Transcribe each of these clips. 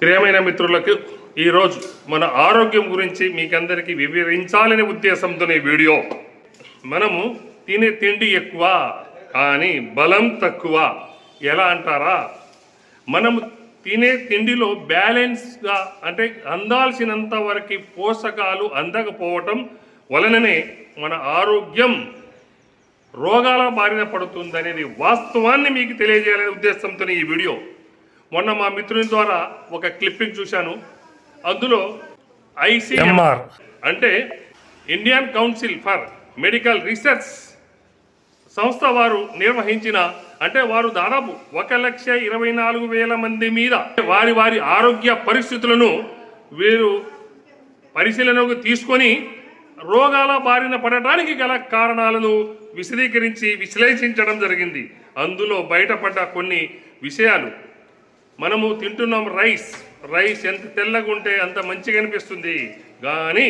ప్రియమైన మిత్రులకు ఈరోజు మన ఆరోగ్యం గురించి మీకందరికీ వివరించాలనే ఉద్దేశంతో ఈ వీడియో. మనము తినే తిండి ఎక్కువ కానీ బలం తక్కువ. ఎలా అంటారా? మనము తినే తిండిలో బ్యాలెన్స్గా అంటే అందాల్సినంత వరకు పోషకాలు అందకపోవటం వలననే మన ఆరోగ్యం రోగాల బారిన పడుతుందనేది వాస్తవాన్ని మీకు తెలియజేయాలనే ఉద్దేశంతో ఈ వీడియో. మొన్న మా మిత్రుని ద్వారా ఒక క్లిప్పింగ్ చూశాను. అందులో ఐసీఎంఆర్ అంటే Indian council for medical research సంస్థ వారు నిర్వహించిన అంటే వారు దాదాపు ఒక లక్ష ఇరవై నాలుగు వేల మంది మీద వారి వారి ఆరోగ్య పరిస్థితులను వీరు పరిశీలనకు తీసుకొని రోగాల బారిన పడటానికి గల కారణాలను విశదీకరించి విశ్లేషించడం జరిగింది. అందులో బయటపడ్డ కొన్ని విషయాలు మనము తింటున్నాం రైస్. రైస్ ఎంత తెల్లగా ఉంటే అంత మంచిగా అనిపిస్తుంది. కానీ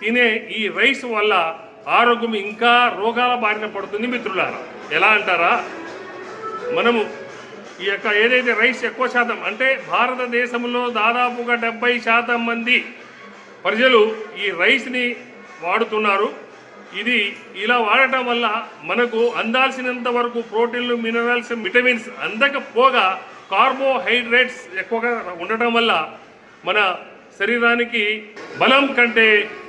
తినే ఈ రైస్ వల్ల ఆరోగ్యం ఇంకా రోగాల బారిన పడుతుంది మిత్రులారా. ఎలా అంటారా? మనము ఈ యొక్క ఏదైతే రైస్ ఎక్కువ శాతం అంటే భారతదేశంలో దాదాపుగా డెబ్బై శాతం మంది ప్రజలు ఈ రైస్ని వాడుతున్నారు. ఇది ఇలా వాడటం వల్ల మనకు అందాల్సినంత వరకు ప్రోటీన్లు మినరల్స్ విటమిన్స్ అందకపోగా కార్బోహైడ్రేట్స్ ఎక్కువగా ఉండటం వల్ల మన శరీరానికి బలం కంటే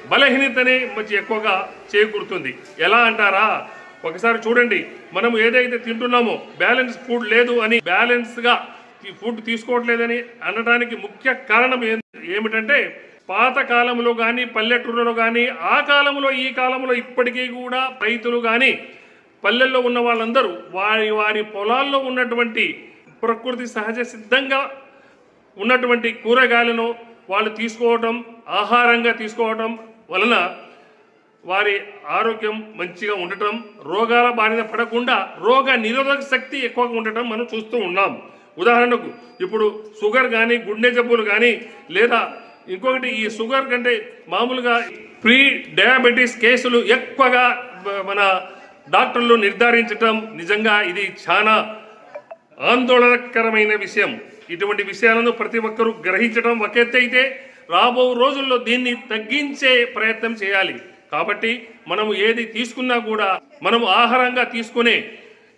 బలహీనతనే మంచి ఎక్కువగా చేకూరుతుంది. ఎలా అంటారా? ఒకసారి చూడండి. మనం ఏదైతే తింటున్నామో బ్యాలెన్స్ ఫుడ్ లేదు అని బ్యాలెన్స్గా ఈ ఫుడ్ తీసుకోవట్లేదని అనడానికి ముఖ్య కారణం ఏం- ఏమిటంటే పాత కాలంలో కానీ పల్లెటూరులో కానీ ఆ కాలంలో ఈ కాలంలో ఇప్పటికీ కూడా రైతులు కానీ పల్లెల్లో ఉన్న వాళ్ళందరూ వారి వారి పొలాల్లో ఉన్నటువంటి ప్రకృతి సహజ సిద్ధంగా ఉన్నటువంటి కూరగాయలను వాళ్ళు తీసుకోవటం ఆహారంగా తీసుకోవటం వలన వారి ఆరోగ్యం మంచిగా ఉండటం రోగాల బారిన పడకుండా రోగ నిరోధక శక్తి ఎక్కువగా ఉండటం మనం చూస్తూ ఉన్నాం. ఉదాహరణకు ఇప్పుడు షుగర్ కానీ గుండె జబ్బులు కానీ లేదా ఇంకొకటి ఈ షుగర్ కంటే మామూలుగా ప్రీ డయాబెటీస్ కేసులు ఎక్కువగా మన డాక్టర్లు నిర్ధారించటం నిజంగా ఇది చాలా ఆందోళనకరమైన విషయం. ఇటువంటి విషయాలను ప్రతి ఒక్కరూ గ్రహించడం ఒకెత్తైతే రాబో రోజుల్లో దీన్ని తగ్గించే ప్రయత్నం చేయాలి. కాబట్టి మనము ఏది తీసుకున్నా కూడా మనము ఆహారంగా తీసుకునే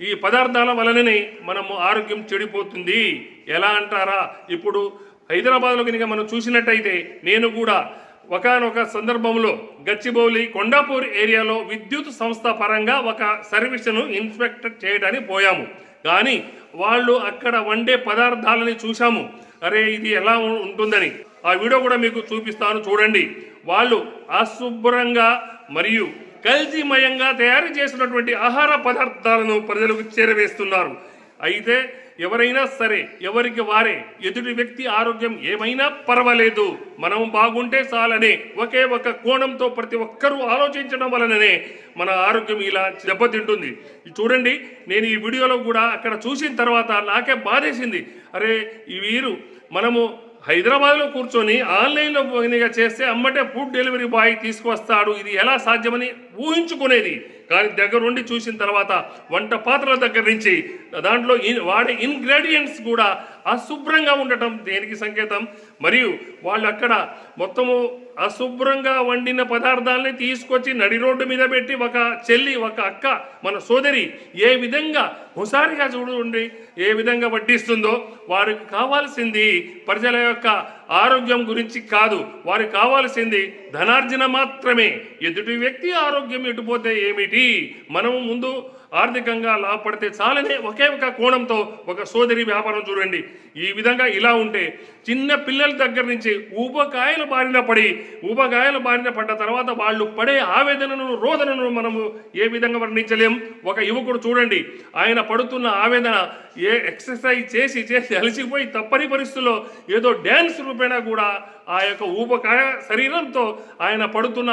ఈ పదార్థాల వలననే మనము ఆరోగ్యం చెడిపోతుంది. ఎలా అంటారా? ఇప్పుడు హైదరాబాద్లో కనుక మనం చూసినట్టయితే నేను కూడా ఒకనొక సందర్భంలో గచ్చిబౌలి కొండాపూర్ ఏరియాలో విద్యుత్ సంస్థ పరంగా ఒక సర్వీస్ను ఇన్స్పెక్ట్ చేయడానికి పోయాము. కానీ వాళ్ళు అక్కడ వండే పదార్థాలని చూశాము. అరే ఇది ఎలా ఉంటుందని. ఆ వీడియో కూడా మీకు చూపిస్తాను చూడండి. వాళ్ళు అశుభ్రంగా మరియు కల్తీమయంగా తయారు చేసినటువంటి ఆహార పదార్థాలను ప్రజలకు చేరవేస్తున్నారు. అయితే ఎవరైనా సరే ఎవరికి వారే ఎదుటి వ్యక్తి ఆరోగ్యం ఏమైనా పర్వాలేదు మనం బాగుంటే చాలనే ఒకే ఒక కోణంతో ప్రతి ఒక్కరూ ఆలోచించడం వలననే మన ఆరోగ్యం ఇలా దెబ్బతింటుంది. చూడండి నేను ఈ వీడియోలో కూడా అక్కడ చూసిన తర్వాత నాకే బాధేసింది. అరే ఈ వీరు మనము హైదరాబాద్లో కూర్చొని ఆన్లైన్లో పోయినగా చేస్తే అమ్మటే ఫుడ్ డెలివరీ బాయ్ తీసుకొస్తాడు ఇది ఎలా సాధ్యమని ఊహించుకునేది. కానీ దగ్గరుండి చూసిన తర్వాత వంట పాత్రల దగ్గర నుంచి దాంట్లో వాడే ఇంగ్రీడియంట్స్ కూడా అశుభ్రంగా ఉండటం దేనికి సంకేతం? మరియు వాళ్ళు అక్కడ మొత్తము అశుభ్రంగా వండిన పదార్థాలని తీసుకొచ్చి నడి రోడ్డు మీద పెట్టి ఒక చెల్లి ఒక అక్క మన సోదరి ఏ విధంగా హుసారిగా చూడండి ఏ విధంగా వడ్డిస్తుందో వారికి కావాల్సింది ప్రజల యొక్క ఆరోగ్యం గురించి కాదు. వారికి కావాల్సింది ధనార్జన మాత్రమే. ఎదుటి వ్యక్తి ఆరోగ్యం ఎటుపోతే ఏమిటి? మనము ముందు ఆర్థికంగా లాభపడితే చాలనే ఒకే ఒక కోణంతో ఒక సోదరి వ్యాపారం చూడండి. ఈ విధంగా ఇలా ఉంటే చిన్న పిల్లల దగ్గర నుంచి ఊబకాయల బారిన పడి ఊబకాయల బారిన పడ్డ తర్వాత వాళ్ళు పడే ఆవేదనను రోదనను మనము ఏ విధంగా వర్ణించలేం? ఒక యువకుడు చూడండి. ఆయన పడుతున్న ఆవేదన ఏ ఎక్సర్సైజ్ చేసి చేసి అలసిపోయి తప్పని పరిస్థితుల్లో ఏదో డ్యాన్స్ రూపేణా కూడా ఆ యొక్క ఊపకాయ శరీరంతో ఆయన పడుతున్న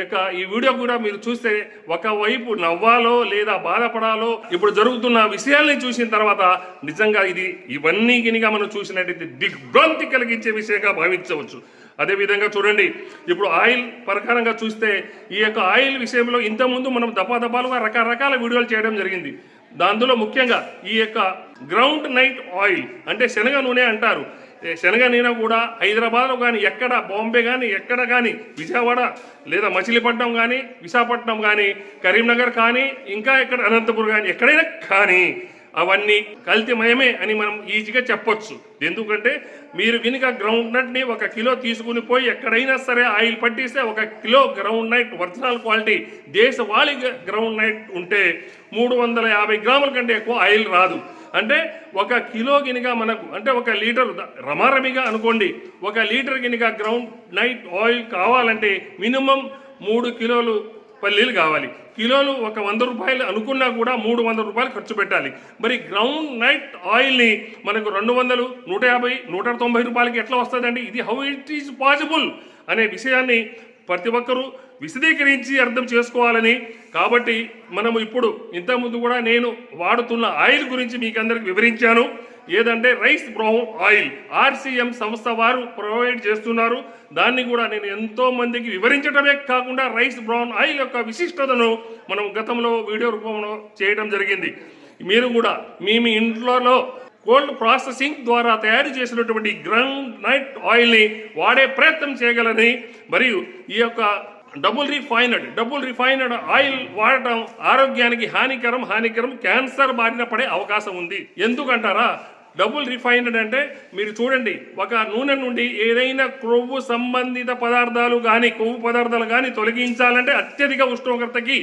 యొక్క ఈ వీడియో కూడా మీరు చూస్తే ఒకవైపు నవ్వాలో లేదా బాధపడాలో ఇప్పుడు జరుగుతున్న విషయాల్ని చూసిన తర్వాత నిజంగా ఇది ఇవన్నీ గినిగా మనం చూసినట్టయితే దిగ్భ్రాంతి కలిగించే విషయంగా భావించవచ్చు. అదేవిధంగా చూడండి ఇప్పుడు ఆయిల్ ప్రకారంగా చూస్తే ఈ యొక్క ఆయిల్ విషయంలో ఇంతకుముందు మనం దపాదపాలుగా రకరకాల వీడియోలు చేయడం జరిగింది. దాంట్లో ముఖ్యంగా ఈ యొక్క గ్రౌండ్ నైట్ ఆయిల్ అంటే శనగ నూనె అంటారు. శనగనైనా శనగ కూడా హైదరాబాద్లో కానీ ఎక్కడ బాంబే కానీ ఎక్కడ కానీ విజయవాడ లేదా మచిలీపట్నం కానీ విశాఖపట్నం కానీ కరీంనగర్ కానీ ఇంకా ఎక్కడ అనంతపురం కానీ ఎక్కడైనా కానీ అవన్నీ కల్తీమయమే అని మనం ఈజీగా చెప్పొచ్చు. ఎందుకంటే మీరు కనుక గ్రౌండ్ నట్ని ఒక కిలో తీసుకుని పోయి ఎక్కడైనా సరే ఆయిల్ పట్టిస్తే ఒక kilo groundnut original quality దేశవాళీ గ్రౌండ్ నైట్ ఉంటే మూడు వందల యాభై గ్రాముల కంటే ఎక్కువ ఆయిల్ రాదు. అంటే ఒక కిలో గినిగా మనకు అంటే ఒక లీటర్ రమారమిగా అనుకోండి ఒక లీటర్ గినిక గ్రౌండ్ నైట్ ఆయిల్ కావాలంటే మినిమం మూడు కిలోలు పల్లీలు కావాలి. కిలోలు ఒక వంద రూపాయలు అనుకున్నా కూడా మూడు వందల రూపాయలు ఖర్చు పెట్టాలి. మరి గ్రౌండ్ నైట్ ఆయిల్ని మనకు రెండు వందలు నూట యాభై నూట తొంభై రూపాయలకి ఎట్లా వస్తుందండి? ఇది హౌ ఇట్ ఈజ్ పాసిబుల్ అనే విషయాన్ని ప్రతి ఒక్కరూ విశదీకరించి అర్థం చేసుకోవాలని. కాబట్టి మనము ఇప్పుడు ఇంతకుముందు కూడా నేను వాడుతున్న ఆయిల్ గురించి మీకు అందరికి వివరించాను. ఏదంటే రైస్ బ్రౌన్ ఆయిల్ ఆర్సీఎం సంస్థ వారు ప్రొవైడ్ చేస్తున్నారు. దాన్ని కూడా నేను ఎంతో మందికి వివరించడమే కాకుండా రైస్ బ్రౌన్ ఆయిల్ యొక్క విశిష్టతను మనం గతంలో వీడియో రూపంలో చేయడం జరిగింది. మీరు కూడా మీ మీ ఇంట్లో కోల్డ్ ప్రాసెసింగ్ ద్వారా తయారు చేసినటువంటి గ్రౌండ్ నైట్ ఆయిల్ని వాడే ప్రయత్నం చేయగలని. మరియు ఈ యొక్క double refined double refined oil వాడటం ఆరోగ్యానికి హానికరం హానికరం క్యాన్సర్ బారిన పడే అవకాశం ఉంది. ఎందుకంటారా? డబుల్ రిఫైనడ్ అంటే మీరు చూడండి ఒక నూనె నుండి ఏదైనా క్రొవ్వు సంబంధిత పదార్థాలు కానీ కొవ్వు పదార్థాలు కానీ తొలగించాలంటే అత్యధిక ఉష్ణోగ్రతకి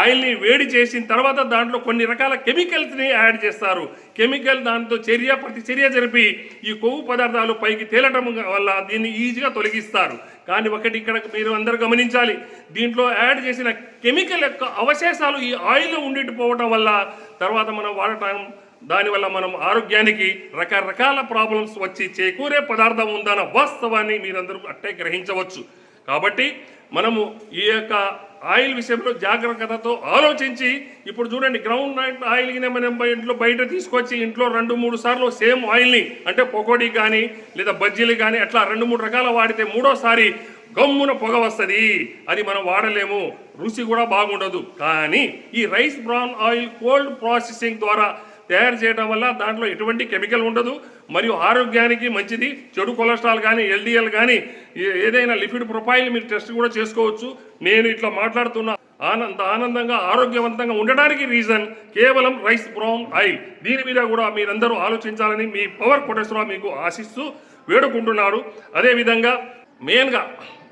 ఆయిల్ని వేడి చేసిన తర్వాత దాంట్లో కొన్ని రకాల కెమికల్స్ని యాడ్ చేస్తారు. కెమికల్ దాంతో చర్య ప్రతిచర్య జరిపి ఈ కొవ్వు పదార్థాలు పైకి తేలటం వల్ల దీన్ని ఈజీగా తొలగిస్తారు. కానీ ఒకటి ఇక్కడ మీరు అందరు గమనించాలి. దీంట్లో యాడ్ చేసిన కెమికల్ యొక్క అవశేషాలు ఈ ఆయిల్లో ఉండిపోవటం వల్ల తర్వాత మనం వాడటం దానివల్ల మనం ఆరోగ్యానికి రకరకాల ప్రాబ్లమ్స్ వచ్చి చేకూరే పదార్థం ఉందన్న వాస్తవాన్ని మీరందరూ అట్టే గ్రహించవచ్చు. కాబట్టి మనము ఈ యొక్క ఆయిల్ విషయంలో జాగ్రత్తతో ఆలోచించి ఇప్పుడు చూడండి గ్రౌండ్ ఆయిల్ మనం ఇంట్లో బయట తీసుకొచ్చి ఇంట్లో రెండు మూడు సార్లు సేమ్ ఆయిల్ని అంటే పకోడీ కానీ లేదా బజ్జీలు కానీ అట్లా రెండు మూడు రకాల వాడితే మూడోసారి గమ్మున పొగ వస్తుంది అది మనం వాడలేము. రుచి కూడా బాగుండదు. కానీ ఈ rice bran oil cold processing ద్వారా తయారు చేయడం వల్ల దాంట్లో ఎటువంటి కెమికల్ ఉండదు మరియు ఆరోగ్యానికి మంచిది. చెడు కొలెస్ట్రాల్ కానీ ఎల్డిఎల్ కానీ ఏ- ఏదైనా లిపిడ్ ప్రొఫైల్ మీరు టెస్ట్ కూడా చేసుకోవచ్చు. నేను ఇట్లా మాట్లాడుతున్న ఆనంద ఆనందంగా ఆరోగ్యవంతంగా ఉండడానికి రీజన్ కేవలం రైస్ బ్రౌన్ ఆయిల్. దీని మీద కూడా మీరందరూ ఆలోచించాలని మీ పవర్ కోటేశ్వరరావు మీకు ఆశిస్తూ వేడుకుంటున్నారు. అదేవిధంగా మెయిన్గా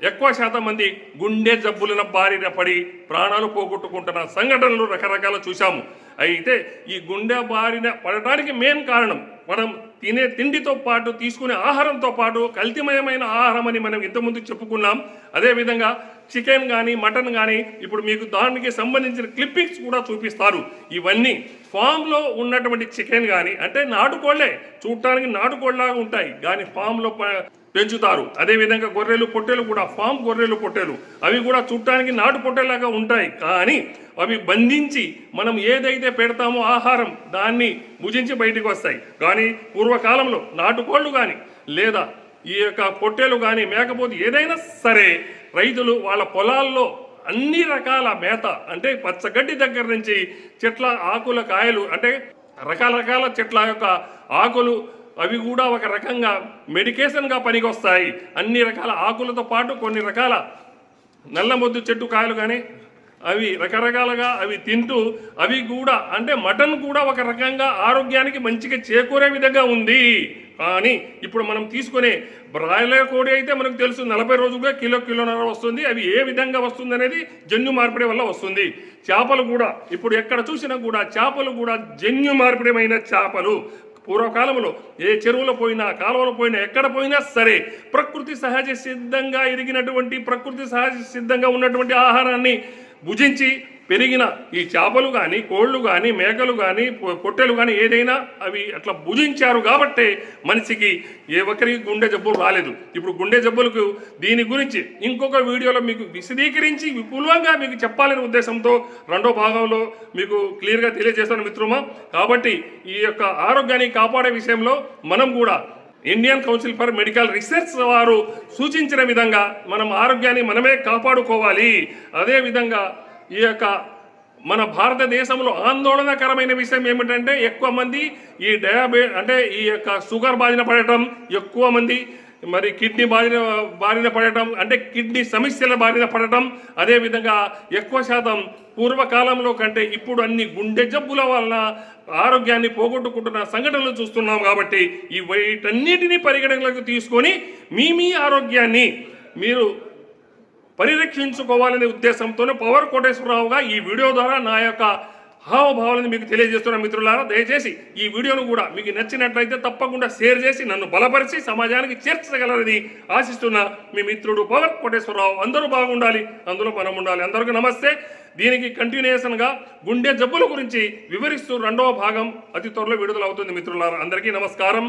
ఎక్కువ శాతం మంది గుండె జబ్బులన బారిన పడి ప్రాణాలు పోగొట్టుకుంటున్న సంఘటనలు రకరకాల చూశాము. అయితే ఈ గుండె బారిన పడటానికి మెయిన్ కారణం మనం తినే తిండితో పాటు తీసుకునే ఆహారంతో పాటు కల్తీమయమైన ఆహారం అని మనం ఇంతకుముందు చెప్పుకున్నాం. అదేవిధంగా చికెన్ కానీ మటన్ కానీ ఇప్పుడు మీకు దానికి సంబంధించిన క్లిప్పింగ్స్ కూడా చూపిస్తారు. ఇవన్నీ ఫామ్లో ఉన్నటువంటి చికెన్ కానీ అంటే నాటుకోళ్ళే చూడటానికి నాటుకోళ్ళలాగా ఉంటాయి. కానీ ఫామ్లో పెంచుతారు. అదేవిధంగా గొర్రెలు పొట్టేలు కూడా ఫామ్ గొర్రెలు పొట్టేలు అవి కూడా చూడటానికి నాటు పొట్టేలాగా ఉంటాయి. కానీ అవి బంధించి మనం ఏదైతే పెడతామో ఆహారం దాన్ని భుజించి బయటికి వస్తాయి. కానీ పూర్వకాలంలో నాటుకోళ్ళు కానీ లేదా ఈ యొక్క పొట్టేలు కానీ మేకపోతే ఏదైనా సరే రైతులు వాళ్ళ పొలాల్లో అన్ని రకాల మేత అంటే పచ్చగడ్డి దగ్గర నుంచి చెట్ల ఆకుల కాయలు అంటే రకరకాల చెట్ల యొక్క ఆకులు అవి కూడా ఒక రకంగా మెడికేషన్గా పనికొస్తాయి. అన్ని రకాల ఆకులతో పాటు కొన్ని రకాల నల్ల మొద్దు చెట్టు కాయలు కానీ అవి రకరకాలుగా అవి తింటూ అవి కూడా అంటే మటన్ కూడా ఒక రకంగా ఆరోగ్యానికి మంచిగా చేకూరే విధంగా ఉంది. కానీ ఇప్పుడు మనం తీసుకునే బ్రాయిలర్ కోడి అయితే మనకు తెలుసు నలభై రోజులుగా కిలో కిలోన్నర వస్తుంది. అవి ఏ విధంగా వస్తుంది అనేది జన్యు మార్పిడి వల్ల వస్తుంది. చేపలు కూడా ఇప్పుడు ఎక్కడ చూసినా కూడా చేపలు కూడా జన్యు మార్పిడమైన చేపలు. పూర్వకాలంలో ఏ చెరువులో పోయినా కాలువలో పోయినా ఎక్కడ పోయినా సరే ప్రకృతి సహజ సిద్ధంగా ఎరిగినటువంటి ప్రకృతి సహజ సిద్ధంగా ఉన్నటువంటి ఆహారాన్ని భుజించి పెరిగిన ఈ చేపలు కానీ కోళ్ళు కానీ మేకలు కానీ పొట్టెలు కానీ ఏదైనా అవి అట్లా భుజించారు కాబట్టే మనిషికి ఏ ఒక్కరికి గుండె జబ్బులు రాలేదు. ఇప్పుడు గుండె జబ్బులకు దీని గురించి ఇంకొక వీడియోలో మీకు విశదీకరించి విపులంగా మీకు చెప్పాలనే ఉద్దేశంతో రెండో భాగంలో మీకు క్లియర్గా తెలియజేస్తాను మిత్రమా. కాబట్టి ఈ యొక్క ఆరోగ్యాన్ని కాపాడే విషయంలో మనం కూడా Indian council for medical research వారు సూచించిన విధంగా మనం ఆరోగ్యాన్ని మనమే కాపాడుకోవాలి. అదేవిధంగా ఈ యొక్క మన భారతదేశంలో ఆందోళనకరమైన విషయం ఏమిటంటే ఎక్కువ మంది ఈ డయాబెట్ అంటే ఈ యొక్క షుగర్ బారిన పడటం ఎక్కువ మంది మరి కిడ్నీ బారిన బారిన పడటం అంటే కిడ్నీ సమస్యల బారిన పడటం అదేవిధంగా ఎక్కువ శాతం పూర్వకాలంలో కంటే ఇప్పుడు అన్ని గుండె జబ్బుల వలన ఆరోగ్యాన్ని పోగొట్టుకుంటున్న సంఘటనలు చూస్తున్నాం కాబట్టి ఈ వీటన్నిటిని పరిగణనలోకి తీసుకొని మీ మీ ఆరోగ్యాన్ని మీరు పరిరక్షించుకోవాలనే ఉద్దేశంతోనే పవర్ కోటేశ్వరరావుగా ఈ వీడియో ద్వారా నా యొక్క హావభావాలను మీకు తెలియజేస్తున్న మిత్రులారా దయచేసి ఈ వీడియోను కూడా మీకు నచ్చినట్లయితే తప్పకుండా షేర్ చేసి నన్ను బలపరిచి సమాజానికి చేర్చగలరని ఆశిస్తున్న మీ మిత్రుడు పవర్ కోటేశ్వరరావు. అందరూ బాగుండాలి అందులో మనం ఉండాలి. అందరికీ నమస్తే. దీనికి కంటిన్యూయేషన్గా గుండె జబ్బుల గురించి వివరిస్తూ రెండవ భాగం అతి త్వరలో విడుదల అవుతుంది మిత్రులారా. అందరికీ నమస్కారం.